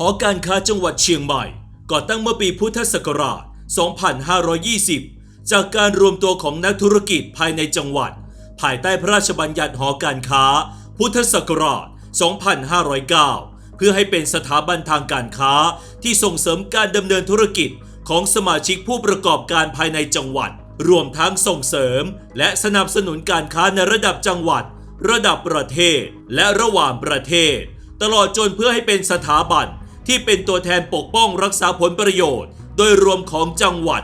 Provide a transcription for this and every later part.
หอการค้าจังหวัดเชียงใหม่ ก่อตั้งเมื่อปีพุทธศักราช 2520 จากการรวมตัวของนักธุรกิจภายในจังหวัด ภายใต้พระราชบัญญัติหอการค้า พุทธศักราช 2509 เพื่อให้เป็นสถาบันทางการค้าที่ส่งเสริมการดำเนินธุรกิจของสมาชิกผู้ประกอบการภายในจังหวัด รวมทั้งส่งเสริม และสนับสนุนการค้าในระดับจังหวัด ระดับประเทศ และระหว่างประเทศ ตลอดจนเพื่อให้เป็นสถาบัน ที่เป็นตัวแทนปกป้องรักษาผลประโยชน์ โดยรวมของจังหวัด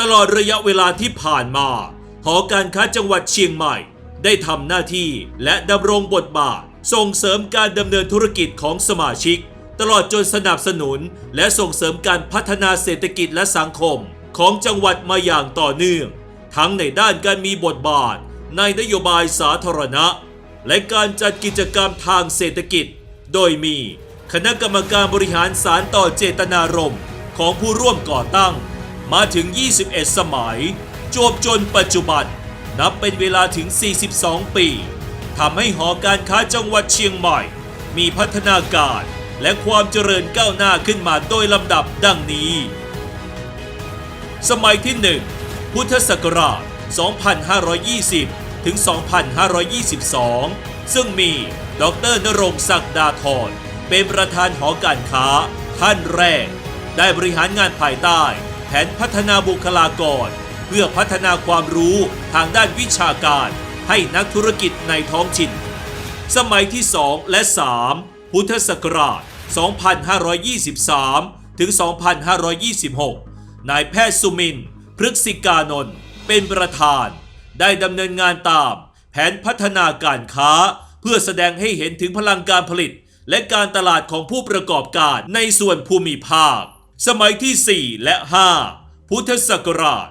ตลอดระยะเวลาที่ผ่านมา หอการค้าจังหวัดเชียงใหม่ ได้ทำหน้าที่และดำรงบทบาท ส่งเสริมการดำเนินธุรกิจของสมาชิก ตลอดจนสนับสนุน และส่งเสริมการพัฒนาเศรษฐกิจและสังคม ของจังหวัดมาอย่างต่อเนื่อง ทั้งในด้านการมีบทบาท ในนโยบายสาธารณะ และการจัดกิจกรรมทางเศรษฐกิจ โดยมี คณะกรรมการบริหารสารต่อเจตนารมณ์ของผู้ร่วมก่อตั้ง มาถึง 21 สมัย จวบจนปัจจุบัน นับเป็นเวลาถึง 42 ปีทำให้หอการค้าจังหวัดเชียงใหม่ มีพัฒนาการและความเจริญก้าวหน้าขึ้นมาโดยลำดับดังนี้ สมัยที่ 1 พุทธศักราช 2520 ถึง 2522 ซึ่งมี ดรนรงศักดาธร เป็นประธานหอการค้า ท่านแรก ได้บริหารงานภายใต้ แผนพัฒนาบุคลากร เพื่อพัฒนาความรู้ทางด้านวิชาการให้นักธุรกิจในท้องถิ่น สมัยที่ 2 และ 3 พุทธศักราช 2523 ถึง 2526 นายแพทย์สุมินพฤกษิกานนท์เป็นประธาน ได้ดำเนินงานตาม แผนพัฒนาการค้า เพื่อแสดงให้เห็นถึงพลังการผลิต และการตลาดของผู้ประกอบการในส่วนภูมิภาค สมัยที่ 4 และ 5 พุทธศักราช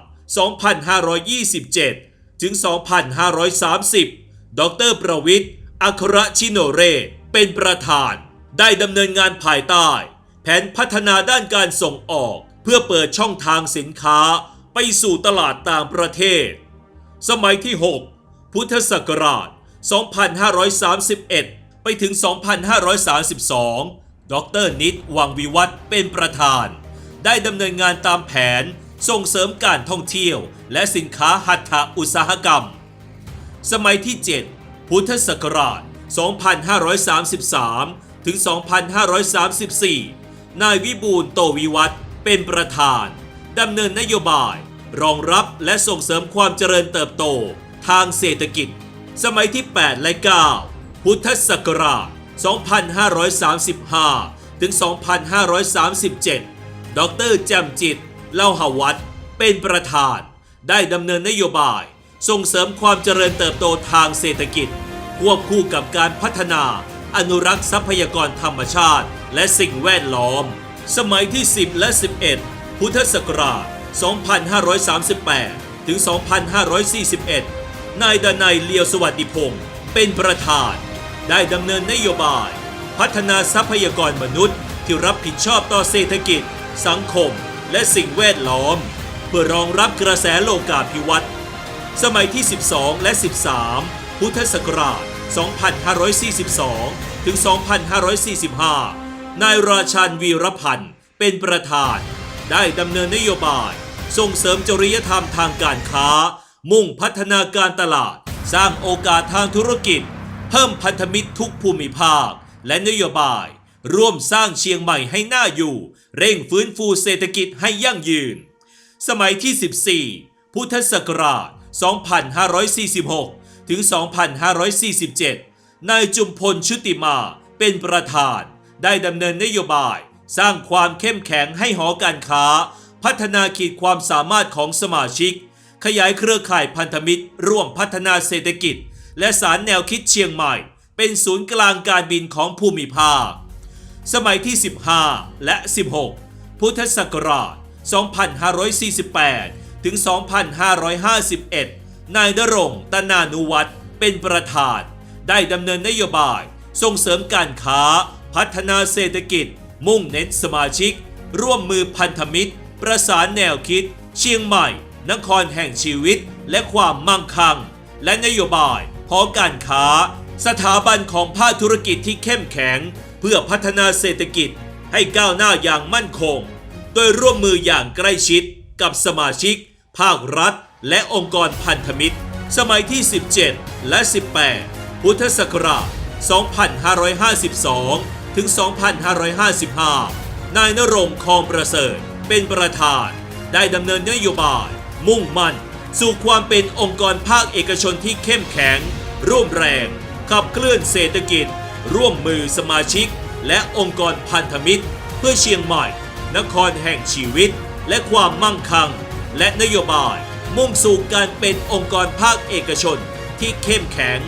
2527 ถึง 2530 ดรประวิทย์อัครชิโนเรศเป็นประธาน ได้ดำเนินงานภายใต้ แผนพัฒนาด้านการส่งออก เพื่อเปิดช่องทางสินค้าไปสู่ตลาดต่างประเทศ สมัยที่ 6 พุทธศักราช 2531 ไปถึง 2532 ดรนิตวังวิวัฒน์เป็นประธาน ได้ดำเนินงานตามแผนส่งเสริมการท่องเที่ยว และสินค้าหัตถอุตสาหกรรม สมัยที่ 7 พุทธศักราช 2533 ถึง 2534 นายวิบูลโตวิวัฒน์เป็นประธานดำเนินนโยบาย รองรับและส่งเสริมความเจริญเติบโต ทางเศรษฐกิจ สมัยที่ 8 และ 9 พุทธศักราช 2535 ถึง 2537 ดรแจมจิต เล่าหาวัฒน์เป็นประธาน ได้ดำเนินนโยบาย ส่งเสริมความเจริญเติบโตทางเศรษฐกิจ ควบคู่กับการพัฒนาอนุรักษ์ทรัพยากรธรรมชาติ และสิ่งแวดล้อม สมัยที่ 10 และ 11 พุทธศักราช 2538 ถึง 2541 นายดนัยเลียวสวัสดิพงศ์เป็นประธาน ได้ดำเนินนโยบาย พัฒนาทรัพยากรมนุษย์ ที่รับผิดชอบต่อเศรษฐกิจ สังคม และสิ่งแวดล้อม เพื่อรองรับกระแสโลกาภิวัตน์สมัยที่ 12 และ 13 พุทธศักราช 2542 ถึง 2545 นายราชันวีรพันธ์เป็นประธาน ได้ดำเนินนโยบาย ส่งเสริมจริยธรรมทางการค้า มุ่งพัฒนาการตลาด สร้างโอกาสทางธุรกิจ เพิ่มพันธมิตรทุกภูมิภาค และนโยบาย ร่วมสร้างเชียงใหม่ให้น่าอยู่ เร่งฟื้นฟูเศรษฐกิจให้ยั่งยืน สมัยที่ 14 พุทธศักราช 2546 ถึง 2547 นายจุมพลชุติมาเป็นประธาน ได้ดำเนินนโยบาย สร้างความเข้มแข็งให้หอการค้า พัฒนาขีดความสามารถของสมาชิก ขยายเครือข่ายพันธมิตร ร่วมพัฒนาเศรษฐกิจ และสารแนวคิดเชียงใหม่ เป็นศูนย์กลางการบินของภูมิภาค สมัยที่ 15 และ 16 พุทธศักราช 2548 ถึง 2551 นายนรงตนานุวัฒน์เป็นประธาน ได้ดำเนินนโยบาย ส่งเสริมการค้า พัฒนาเศรษฐกิจ มุ่งเน้นสมาชิก ร่วมมือพันธมิตร ประสานแนวคิด เชียงใหม่ นครแห่งชีวิตและความมั่งคั่งและนโยบาย หอการค้า สถาบันของภาคธุรกิจที่เข้มแข็ง เพื่อพัฒนาเศรษฐกิจให้ก้าวหน้าอย่างมั่นคง โดยร่วมมืออย่างใกล้ชิดกับสมาชิก ภาครัฐ และองค์กรพันธมิตร สมัยที่ 17 และ 18 พุทธศักราช 2552 ถึง 2555 นายนรงค์คองประเสริฐเป็นประธานได้ดำเนินนโยบาย มุ่งมั่น สู่ความเป็นองค์กรภาคเอกชนที่เข้มแข็ง ร่วมแรง ขับเคลื่อนเศรษฐกิจ ร่วมมือสมาชิก และองค์กรพันธมิตร เพื่อเชียงใหม่ นครแห่งชีวิต และความมั่งคั่ง และนโยบาย มุ่งสู่การเป็นองค์กรภาคเอกชนที่เข้มแข็ง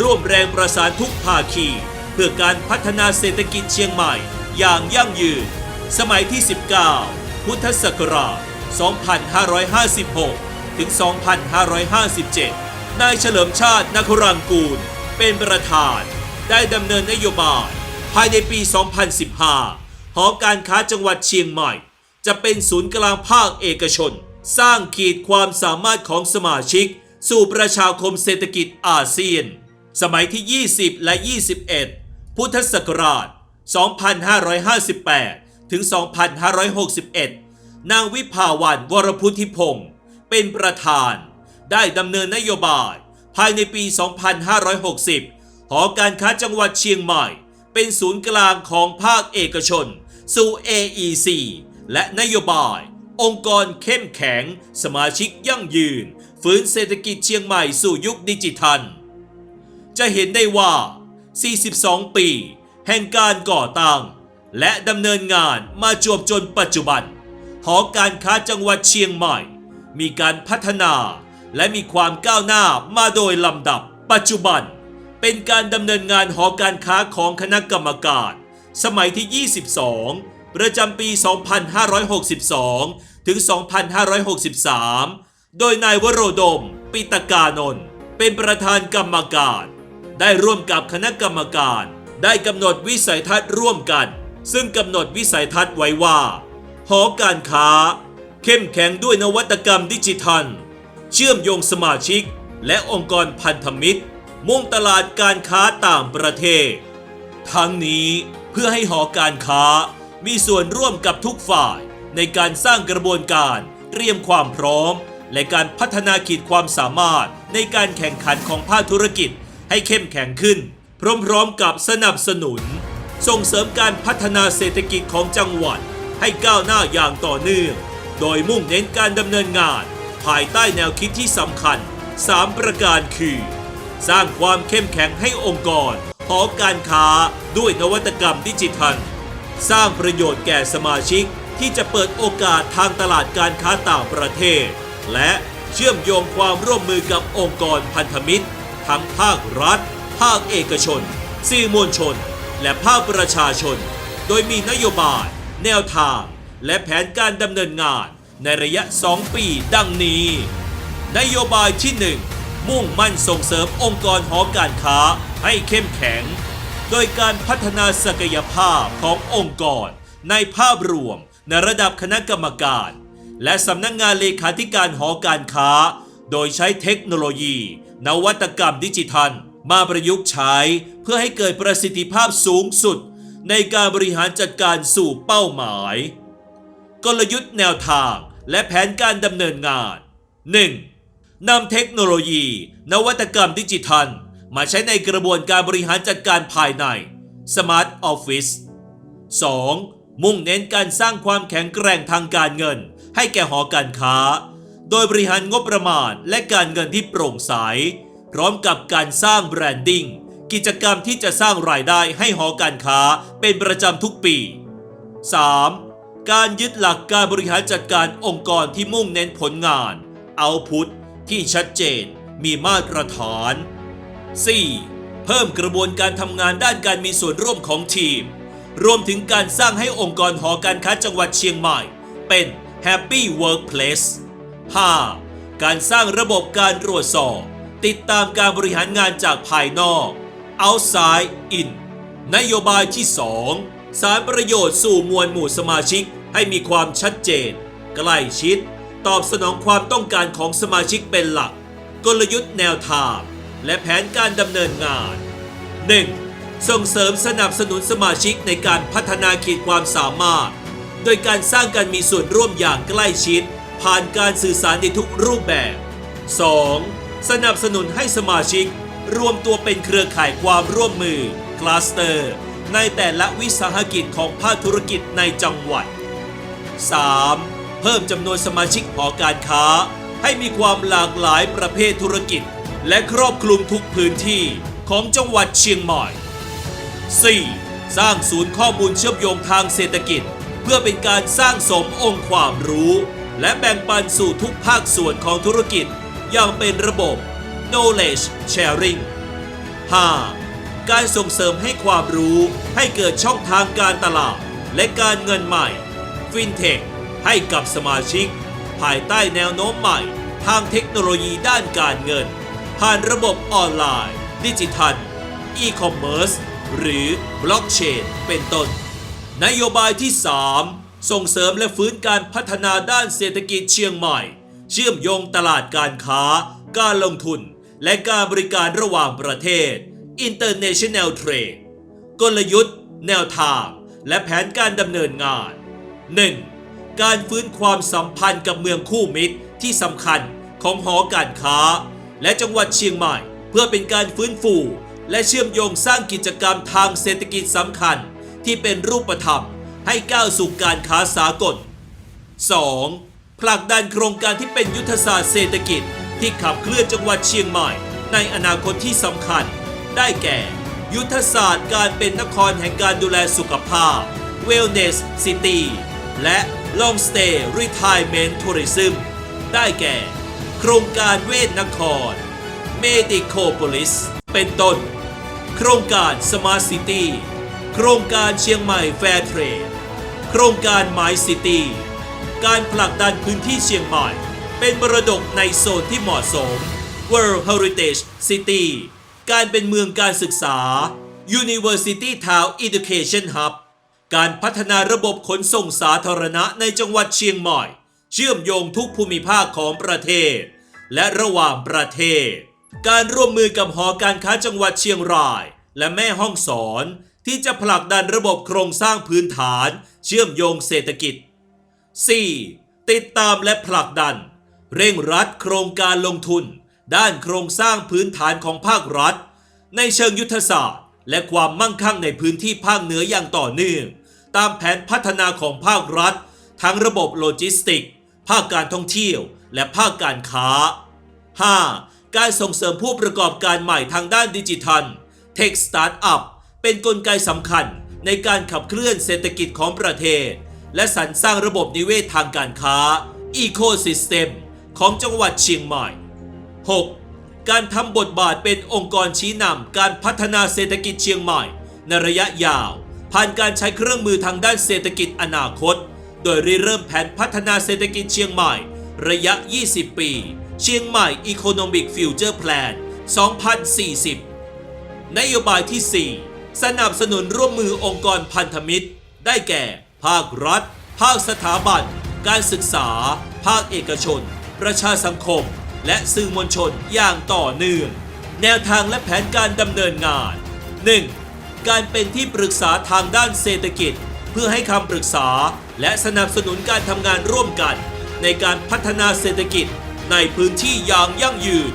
ร่วมแรงประสานทุกภาคี เพื่อการพัฒนาเศรษฐกิจเชียงใหม่ อย่างยั่งยืน สมัยที่ 19 พุทธศักราช 2556 ถึง 2557 นายเฉลิมชาตินครังกูล เป็นประธาน ได้ดำเนินนโยบาย ภายในปี 2015 หอการค้าจังหวัดเชียงใหม่ จะเป็นศูนย์กลางภาคเอกชน สร้างขีดความสามารถของสมาชิก สู่ประชาคมเศรษฐกิจอาเซียน สมัยที่ 20 และ 21 พุทธศักราช 2558 ถึง 2561 นางวิภาวันวรพุทธิพงศ์ เป็นประธาน ได้ดำเนินนโยบาย ภายในปี 2560 หอการค้าจังหวัดเชียงใหม่ เป็นศูนย์กลางของภาคเอกชน สู่ AEC และนโยบาย องค์กรเข้มแข็ง สมาชิกยั่งยืน ฟื้นเศรษฐกิจเชียงใหม่สู่ยุคดิจิทัล จะเห็นได้ว่า 42 ปี แห่งการก่อตั้งและดำเนินงานมาจวบจนปัจจุบัน หอการค้าจังหวัดเชียงใหม่ มีการพัฒนา และมีความก้าวหน้ามาโดยลำดับ ปัจจุบัน เป็นการดำเนินงานหอการค้าของคณะกรรมการ สมัยที่ 22 ประจำปี 2562 ถึง 2563 โดยนายวโรดม ปิตกานนท์เป็นประธานกรรมการ ได้ร่วมกับคณะกรรมการ ได้กำหนดวิสัยทัศน์ร่วมกัน ซึ่งกำหนดวิสัยทัศน์ไว้ว่า หอการค้า เข้มแข็งด้วยนวัตกรรมดิจิทัล เชื่อมโยงสมาชิก และองค์กรพันธมิตร มุ่งตลาดการค้าต่างประเทศ ทั้งนี้เพื่อให้หอการค้ามีส่วนร่วมกับทุกฝ่ายในการสร้างกระบวนการเตรียมความพร้อม และการพัฒนาขีดความสามารถในการแข่งขันของภาคธุรกิจให้เข้มแข็งขึ้น พร้อมๆกับสนับสนุน ส่งเสริมการพัฒนาเศรษฐกิจของจังหวัดให้ก้าวหน้าอย่างต่อเนื่อง โดยมุ่งเน้นการดำเนินงาน ภายใต้แนวคิดที่สำคัญ 3 ประการคือ สร้างความเข้มแข็งให้องค์กรหอการค้าด้วยนวัตกรรมดิจิทัล สร้างประโยชน์แก่สมาชิกที่จะเปิดโอกาสทางตลาดการค้าต่างประเทศ และเชื่อมโยงความร่วมมือกับองค์กรพันธมิตร ทั้งภาครัฐ ภาคเอกชนสื่อมวลชน และภาคประชาชน โดยมีนโยบาย แนวทาง และแผนการดำเนินงาน ในระยะ 2 ปีดังนี้ นโยบายที่ 1 มุ่งมั่นส่งเสริมองค์กรหอการค้าให้เข้มแข็ง โดยการพัฒนาศักยภาพขององค์กร ในภาพรวมในระดับคณะกรรมการ และสำนักงงานเลขาธิการหอการค้า โดยใช้เทคโนโลยี นวัตกรรมดิจิทัล มาประยุกต์ใช้เพื่อให้เกิดประสิทธิภาพสูงสุด ในการบริหารจัดการสู่เป้าหมาย กลยุทธ์แนวทางและแผนการดำเนินงาน 1. นำเทคโนโลยี นวัตกรรมดิจิทัล มาใช้ในกระบวนการบริหารจัดการภายใน Smart Office 2. มุ่งเน้นการสร้างความแข็งแกร่งทางการเงิน ให้แก่หอการค้า โดยบริหารงบประมาณและการเงินที่โปร่งใส พร้อมกับการสร้างแบรนดิ้งกิจกรรมที่จะสร้างรายได้ให้หอการค้าเป็นประจำทุกปี 3. การยึดหลักการบริหารจัดการองค์กรที่มุ่งเน้นผลงาน เอาพุทที่ชัดเจนมีมาตรฐาน 4. เพิ่มกระบวนการทำงานด้านการมีส่วนร่วมของทีม รวมถึงการสร้างให้องค์กรหอการค้าจังหวัดเชียงใหม่ เป็น Happy Workplace 5. การสร้างระบบการตรวจสอบ ติดตามการบริหารงานจากภายนอก Outside In นโยบายที่ 2 สารประโยชน์สู่มวลหมู่สมาชิก ให้มีความชัดเจน ใกล้ชิด ตอบสนองความต้องการของสมาชิกเป็นหลัก กลยุทธ์แนวทาง และแผนการดำเนินงาน 1. ส่งเสริมสนับสนุนสมาชิกในการพัฒนาขีดความสามารถ โดยการสร้างการมีส่วนร่วมอย่างใกล้ชิด ผ่านการสื่อสารในทุกรูปแบบ 2. สนับสนุนให้สมาชิก รวมตัวเป็นเครือข่ายความร่วมมือคลัสเตอร์ในแต่ละวิสาหกิจของภาคธุรกิจในจังหวัด 3. เพิ่มจำนวนสมาชิกหอการค้า ให้มีความหลากหลายประเภทธุรกิจ และครอบคลุมทุกพื้นที่ของจังหวัดเชียงใหม่ 4. สร้างศูนย์ข้อมูลเชื่อมโยงทางเศรษฐกิจ เพื่อเป็นการสร้างสมองค์ความรู้ และแบ่งปันสู่ทุกภาคส่วนของธุรกิจ อย่างเป็นระบบ knowledge sharing 5. การส่งเสริมให้ความรู้ให้เกิดช่องทางการตลาด และการเงินใหม่ FinTech ให้กับสมาชิก ภายใต้แนวโน้มใหม่ ทางเทคโนโลยีด้านการเงิน ผ่านระบบออนไลน์ ดิจิทัล อีคอมเมิร์ซหรือบล็อกเชนเป็นต้น นโยบายที่ 3 ส่งเสริมและฟื้นการพัฒนาด้านเศรษฐกิจเชียงใหม่ เชื่อมโยงตลาดการค้า การลงทุน และการบริการระหว่างประเทศ International Trade กลยุทธ์ แนวทาง และแผนการดำเนินงาน 1. การฟื้นความสัมพันธ์กับเมืองคู่มิตรที่สำคัญของหอการค้า และจังหวัดเชียงใหม่ เพื่อเป็นการฟื้นฟู และเชื่อมโยงสร้างกิจกรรมทางเศรษฐกิจสำคัญ ที่เป็นรูปธรรม ให้ก้าวสู่การค้าสากล 2. ผลักดันโครงการที่เป็นยุทธศาสตร์เศรษฐกิจ ที่ขับเคลื่อนจังหวัดเชียงใหม่ ในอนาคตที่สำคัญ ได้แก่ ยุทธศาสตร์การเป็นนครแห่งการดูแลสุขภาพ Wellness City และ Long Stay Retirement Tourism ได้แก่ โครงการเวทนคร Medicopolis เป็นต้น โครงการ Smart City โครงการเชียงใหม่ Fair Trade โครงการ My City การผลักดันพื้นที่เชียงใหม่ เป็นมรดกในโซนที่เหมาะสม World Heritage City การเป็นเมืองการศึกษา University Town Education Hub การพัฒนาระบบขนส่งสาธารณะในจังหวัดเชียงใหม่ เชื่อมโยงทุกภูมิภาคของประเทศ และระหว่างประเทศ การร่วมมือกับหอการค้าจังหวัดเชียงราย และแม่ห้องสอน ที่จะผลักดันระบบโครงสร้างพื้นฐาน เชื่อมโยงเศรษฐกิจ 4. ติดตามและผลักดัน เร่งรัดโครงการลงทุน ด้านโครงสร้างพื้นฐานของภาครัฐ ในเชิงยุทธศาสตร์ และความมั่งคั่งในพื้นที่ภาคเหนืออย่างต่อเนื่อง ตามแผนพัฒนาของภาครัฐ ทั้งระบบโลจิสติก ภาคการท่องเที่ยว และภาคการค้า 5. การส่งเสริมผู้ประกอบการใหม่ทางด้านดิจิทัล Tech Startup เป็นนกลไกสำคัญในการขับเคลื่อนเศรษฐกิจของประเทศ และสรรสร้างระบบนิเวศทางการค้า Ecosystem ของจังหวัดเชียงใหม่ 6. การทำบทบาทเป็นองค์กรชี้นำการพัฒนาเศรษฐกิจเชียงใหม่ ในระยะยาว ผ่านการใช้เครื่องมือทางด้านเศรษฐกิจอนาคต โดยริเริ่มแผนพัฒนาเศรษฐกิจเชียงใหม่ ระยะ 20 ปี เชียงใหม่ Economic Future Plan 2040 นโยบายที่ 4 สนับสนุนร่วมมือองค์กรพันธมิตร ได้แก่ ภาครัฐ ภาคสถาบัน การศึกษา ภาคเอกชน ประชาสังคม และสื่อมวลชนอย่างต่อเนื่อง แนวทางและแผนการดำเนินงาน 1. การเป็นที่ปรึกษาทางด้านเศรษฐกิจ เพื่อให้คำปรึกษา และสนับสนุนการทำงานร่วมกัน ในการพัฒนาเศรษฐกิจในพื้นที่อย่างยั่งยืน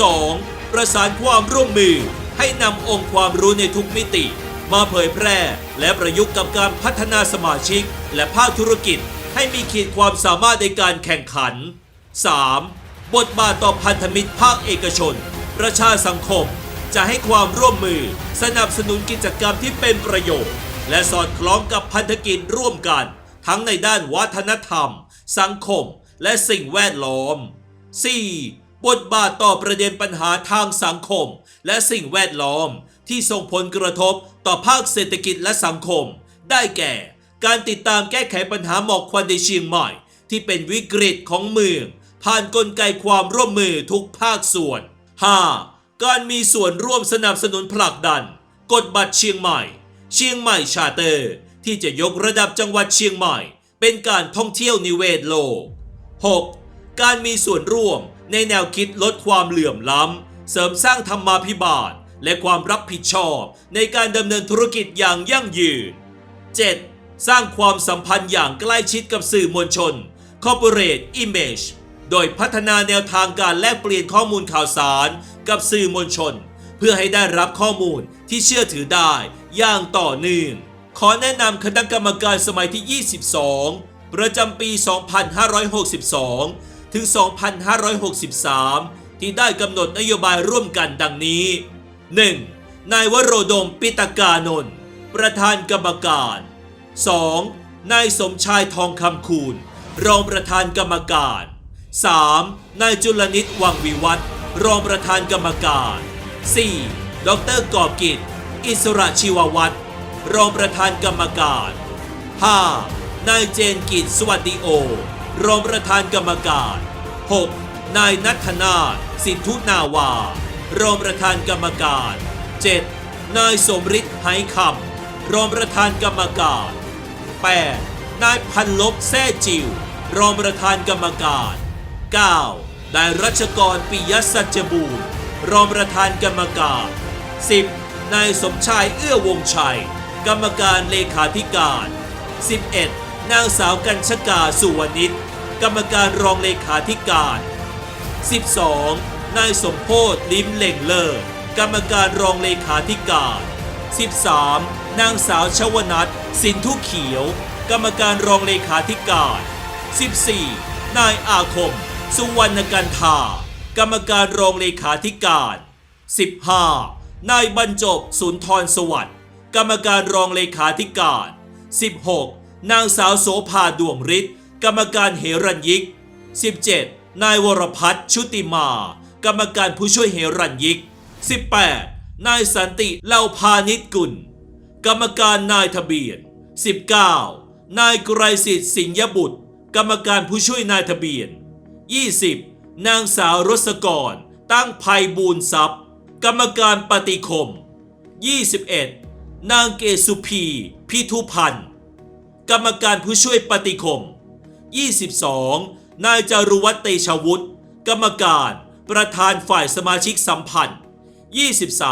2. ประสานความร่วมมือให้นำองค์ความรู้ในทุกมิติ มาเผยแพร่ และประยุกต์กับการพัฒนาสมาชิก และภาคธุรกิจ ให้มีขีดความสามารถในการแข่งขัน 3. บทบาทต่อพันธมิตรภาคเอกชน ประชาสังคม จะให้ความร่วมมือ สนับสนุนกิจกรรมที่เป็นประโยชน์ และสอดคล้องกับพันธกิจร่วมกัน ทั้งในด้านวัฒนธรรม สังคม และสิ่งแวดล้อม 4. บทบาทต่อประเด็นปัญหาทางสังคม และสิ่งแวดล้อม ที่ส่งผลกระทบต่อภาคเศรษฐกิจและสังคม ได้แก่ การติดตามแก้ไขปัญหาหมอกควันในเชียงใหม่ ที่เป็นวิกฤตของเมือง ผ่านกลไกความร่วมมือทุกภาคส่วน 5. การมีส่วนร่วมสนับสนุนผลักดัน กฎบัตรเชียงใหม่ เชียงใหม่ชาเตอร์ ที่จะยกระดับจังหวัดเชียงใหม่ เป็นการท่องเที่ยวนิเวศโลก 6. การมีส่วนร่วมในแนวคิดลดความเหลื่อมล้ำ เสริมสร้างธรรมาภิบาล และความรับผิดชอบในการดำเนินธุรกิจอย่างยั่งยืน 7. สร้างความสัมพันธ์อย่างใกล้ชิดกับสื่อมวลชน Corporate Image โดยพัฒนาแนวทางการแลกเปลี่ยนข้อมูลข่าวสารกับสื่อมวลชน เพื่อให้ได้รับข้อมูลที่เชื่อถือได้อย่างต่อเนื่อง ขอแนะนำคณะกรรมการสมัยที่ 22 ประจำปี 2562 ถึง 2563 ที่ได้กำหนดนโยบายร่วมกันดังนี้ 1. นายวโรดมปิตกานนท์ประธานกรรมการ 2. นายสมชายทองคำคูณ รองประธานกรรมการ 3. นายจุลนิตวังวิวัฒรองประธานกรรมการ 4. ดรกอบกิจ อิสระชีววัฒน์รองประธานกรรมการ 5. นายเจนกิจสวัสดิโอ รองประธานกรรมการ 6. นายนัทนาสินทุนาวา รองประธานกรรมการ 7. นายสมฤทธิ์ไหคำรองประธานกรรมการ 8. นายพันลบแซ่จิว รองประธานกรรมการ 9. นายรัชกรปิยสัจบูรณ์รองประธานกรรมการ 10. นายสมชายเอื้อวงชัย กรรมการเลขาธิการ 11. นางสาวกัญชกาสุวรรณิชกรรมการรองเลขาธิการ 12. นายสมโพธลิ้มเหล่งเลิศกรรมการรองเลขาธิการ 13. นางสาวชวนัทสินทุเขียว กรรมการรองเลขาธิการ 14. นายอาคม สุวรรณกันธากรรมการรองเลขาธิการ 15. นายบรรจบสุนทรสวัสดิ์ กรรมการรองเลขาธิการ 16. นางสาวโสภาดวงฤทธิ์กรรมการเหรัญยิก 17. นายวรพัฒน์ชุติมา กรรมการผู้ช่วยเหรัญยิก 18. นายสันติเล่าพานิชกุล กรรมการนายทะเบียน 19. นายไกรสิทธิ์สิงห์บุตร กรรมการผู้ช่วยนายทะเบียน 20. นางสาวรสกร ตั้งภัยบูลทรัพย์ กรรมการปฏิคม 21. นางเกสุพีพิทุพันธ์กรรมการผู้ช่วยปฏิคม 22. นายจารุวัฒน์เตชะวุฒิกรรมการประธานฝ่ายสมาชิกสัมพันธ์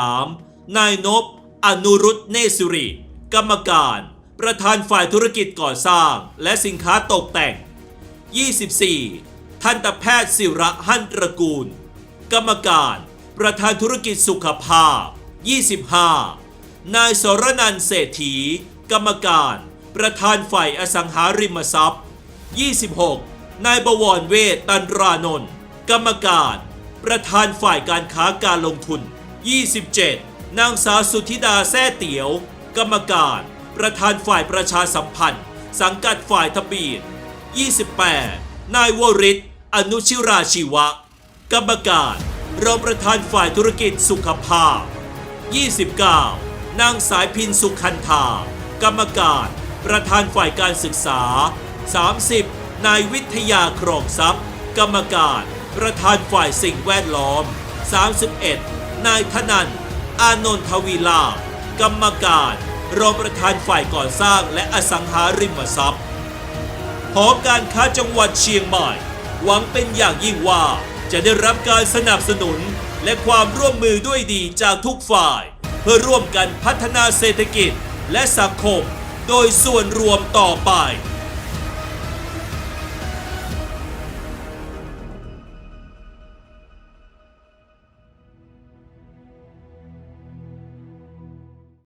23. นายนบอนุรุตเนสุริ กรรมการ ประธานฝ่ายธุรกิจก่อสร้าง และสินค้าตกแต่ง 24. ทันตแพทย์ศิระหันตระกูล กรรมการ ประธานธุรกิจสุขภาพ 25. นายสรนันเศรษฐี กรรมการ ประธานฝ่ายอสังหาริมทรัพย์ 26. นายบวรเวทตันรานนท์กรรมการ ประธานฝ่ายการค้าการลงทุน 27. นางสาวสุธิดาแซ่เตียว กรรมการ ประธานฝ่ายประชาสัมพันธ์ สังกัดฝ่ายทะเบียน 28. นายวริศ อนุชิราชีวะ กรรมการรองประธานฝ่ายธุรกิจสุขภาพ 29. นางสายพินสุขันธา กรรมการ ประธานฝ่ายการศึกษา 30. นายวิทยาครองทรัพย์ กรรมการ ประธานฝ่ายสิ่งแวดล้อม 31. นายธนันอานนทวีลา กรรมการ รองประธานฝ่ายก่อสร้างและอสังหาริมทรัพย์หอการค้าจังหวัดเชียงใหม่ หวังเป็นอย่างยิ่งว่า จะได้รับการสนับสนุน และความร่วมมือด้วยดีจากทุกฝ่าย เพื่อร่วมกันพัฒนาเศรษฐกิจและสังคม โดยส่วนรวมต่อไป